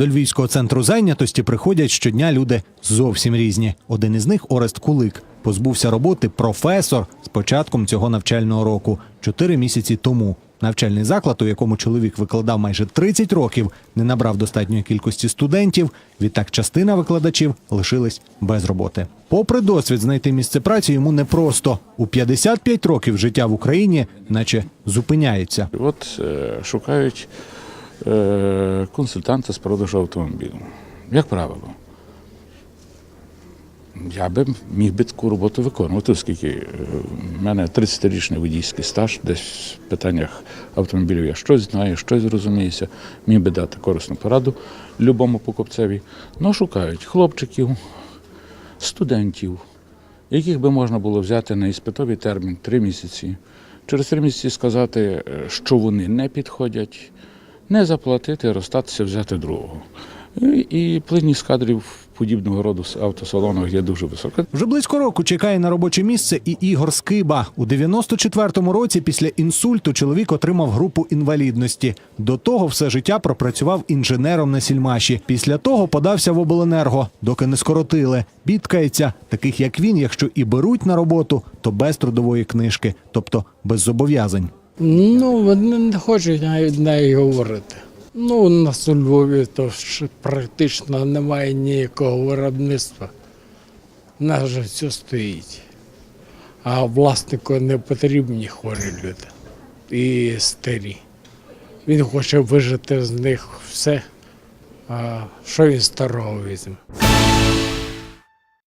До Львівського центру зайнятості приходять щодня люди зовсім різні. Один із них Орест Кулик. Позбувся роботи професор з початком цього навчального року, чотири місяці тому. Навчальний заклад, у якому чоловік викладав майже 30 років, не набрав достатньої кількості студентів. Відтак частина викладачів лишились без роботи. Попри досвід, знайти місце праці йому непросто. У 55 років життя в Україні, наче зупиняється. От е, шукають консультанта з продажу автомобілів. Як правило. Я би міг би таку роботу виконувати, оскільки е, в мене 30-річний водійський стаж, десь в питаннях автомобілів я щось знаю, щось розуміюся, міг би дати корисну пораду любому покупцеві. Ну, шукають хлопчиків, студентів, яких би можна було взяти на іспитовий термін три місяці. Через три місяці сказати, е, що вони не підходять, не заплатити, розстатися, взяти другого. І- плинність кадрів подібного роду автосалонах є дуже висока. Вже близько року чекає на робоче місце і Ігор Скиба. У 94-му році після інсульту чоловік отримав групу інвалідності. До того все життя пропрацював інженером на сільмаші. Після того подався в обленерго, доки не скоротили. Бідкається, таких як він, якщо і беруть на роботу, то без трудової книжки, тобто без зобов'язань. Ну, вони не хочуть навіть неї говорити. Ну, у нас у Львові то ж практично немає ніякого виробництва. У нас же все стоїть. А власнику не потрібні хворі люди і старі. Він хоче вижити з них все. А що він старого візьме?